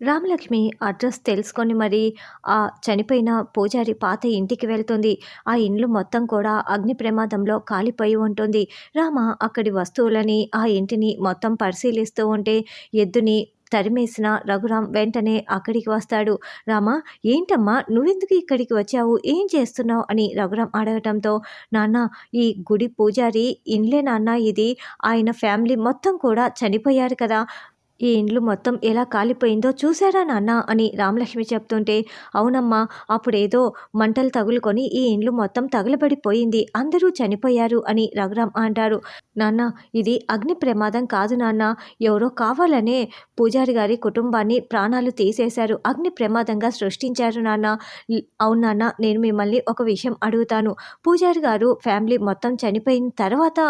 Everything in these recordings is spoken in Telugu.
రామలక్ష్మి అడ్రస్ తెలుసుకొని మరి ఆ చనిపోయిన పూజారి పాత ఇంటికి వెళ్తుంది. ఆ ఇండ్లు మొత్తం కూడా అగ్ని ప్రమాదంలో కాలిపోయి ఉంటుంది. రామ అక్కడి వస్తువులని ఆ ఇంటిని మొత్తం పరిశీలిస్తూ ఉంటే ఎద్దుని తరిమేసిన రఘురాం వెంటనే అక్కడికి వస్తాడు. రామ ఏంటమ్మా నువ్వెందుకు ఇక్కడికి వచ్చావు? ఏం చేస్తున్నావు? అని రఘురాం అడగటంతో నాన్న ఈ గుడి పూజారి ఇండ్లే నాన్న ఇది. ఆయన ఫ్యామిలీ మొత్తం కూడా చనిపోయారు కదా. ఈ ఇండ్లు మొత్తం ఎలా కాలిపోయిందో చూసారా నాన్న? అని రామలక్ష్మి చెప్తుంటే అవునమ్మా అప్పుడేదో మంటలు తగులుకొని ఈ ఇండ్లు మొత్తం తగలబడిపోయింది అందరూ చనిపోయారు అని రఘురాం అంటారు నాన్న ఇది అగ్ని ప్రమాదం కాదు నాన్న ఎవరో కావాలనే పూజారి గారి కుటుంబాన్ని ప్రాణాలు తీసేశారు అగ్ని ప్రమాదంగా సృష్టించారు నాన్న. అవును నాన్న నేను మిమ్మల్ని ఒక విషయం అడుగుతాను. పూజారి గారు ఫ్యామిలీ మొత్తం చనిపోయిన తర్వాత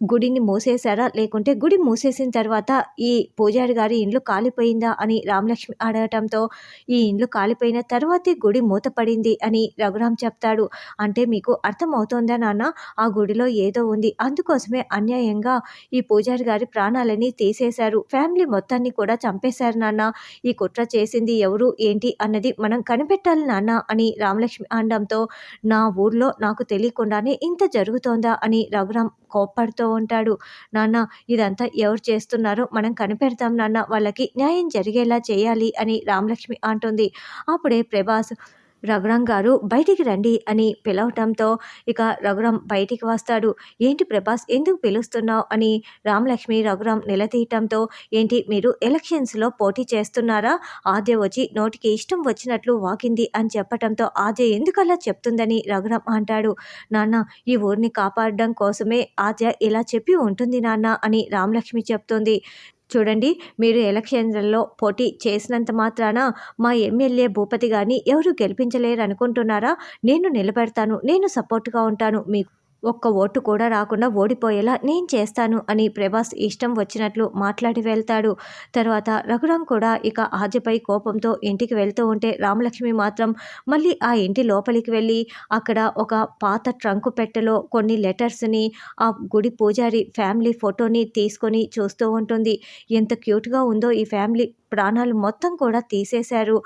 గుడిని మూసేశారా? లేకుంటే గుడి మూసేసిన తర్వాత ఈ పూజారి గారి ఇండ్లు కాలిపోయిందా అని రామలక్ష్మి అడగటంతో ఈ ఇండ్లు కాలిపోయిన తర్వాతే గుడి మూతపడింది అని రఘురామ్ చెప్తాడు. అంటే మీకు అర్థమవుతోందా నాన్న? ఆ గుడిలో ఏదో ఉంది. అందుకోసమే అన్యాయంగా ఈ పూజారి గారి ప్రాణాలని తీసేశారు. ఫ్యామిలీ మొత్తాన్ని కూడా చంపేశారు నాన్న. ఈ కుట్ర చేసింది ఎవరు? ఏంటి? అన్నది మనం కనిపెట్టాలి నాన్న అని రామలక్ష్మి అనడంతో నా ఊర్లో నాకు తెలియకుండానే ఇంత జరుగుతోందా అని రఘురామ్ కోప్పడుతూ ఉంటాడు. నాన్న ఇదంతా ఎవరు చేస్తున్నారో మనం కనిపెడతాం నాన్న వాళ్ళకి న్యాయం జరిగేలా చేయాలి అని రామలక్ష్మి అంటుంది. అప్పుడే ప్రభాస్ రఘురాం గారు బయటికి రండి అని పిలవటంతో ఇక రఘురాం బయటికి వస్తాడు. ఏంటి ప్రభాస్ ఎందుకు పిలుస్తున్నావు? అని రామలక్ష్మి రఘురాం నిలదీయటంతో ఏంటి మీరు ఎలక్షన్స్లో పోటీ చేస్తున్నారా? ఆద్య వచ్చి నోటికి ఇష్టం వచ్చినట్లు వాకింది అని చెప్పటంతో ఆద్య ఎందుకు అలా చెప్తుందని? రఘురాం అంటాడు. నాన్న ఈ ఊరిని కాపాడడం కోసమే ఆద్య ఇలా చెప్పి ఉంటుంది నాన్న అని రామలక్ష్మి చెప్తుంది. చూడండి మీరు ఎలక్షన్లలో పోటీ చేసినంత మాత్రాన మా ఎమ్మెల్యే భూపతి గారిని ఎవరు గెలిపించలేరు అనుకుంటున్నారా నేను నిలబెడతాను నేను సపోర్ట్గా ఉంటాను మీకు ఒక్క ఓటు కూడా రాకుండా ఓడిపోయేలా నేను చేస్తాను అని ప్రభాస్ ఇష్టం వచ్చినట్లు మాట్లాడి వెళ్తాడు. తర్వాత రఘురామ్ కూడా ఇక ఆద్యపై కోపంతో ఇంటికి వెళ్తూ ఉంటే రామలక్ష్మి మాత్రం మళ్ళీ ఆ ఇంటి లోపలికి వెళ్ళి అక్కడ ఒక పాత ట్రంకు పెట్టెలో కొన్ని లెటర్స్ని ఆ గుడి పూజారి ఫ్యామిలీ ఫోటోని తీసుకొని చూస్తూ ఉంటుంది. ఎంత క్యూట్గా ఉందో ఈ ఫ్యామిలీ ప్రాణాలు మొత్తం కూడా తీసేశారు.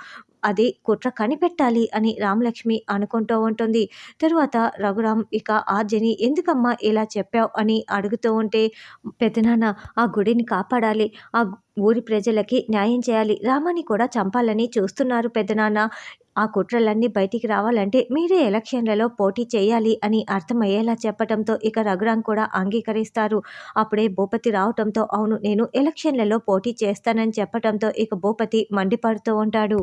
అది కుట్ర కనిపెట్టాలి అని రామలక్ష్మి అనుకుంటూ ఉంటుంది. తరువాత రఘురామ్ ఇక ఆర్జని ఎందుకమ్మా ఇలా చెప్పావు? అని అడుగుతూ ఉంటే పెద్దనాన్న ఆ గుడిని కాపాడాలి. ఆ ఊరి ప్రజలకి న్యాయం చేయాలి. రామాని కూడా చంపాలని చూస్తున్నారు పెద్దనాన్న. ఆ కుట్రలన్నీ బయటికి రావాలంటే మీరే ఎలక్షన్లలో పోటీ చేయాలి అని అర్థమయ్యేలా చెప్పడంతో ఇక రఘురాం కూడా అంగీకరిస్తారు. అప్పుడే భూపతి రావటంతో అవును నేను ఎలక్షన్లలో పోటీ చేస్తానని చెప్పడంతో ఇక భూపతి మండిపడుతూ ఉంటాడు.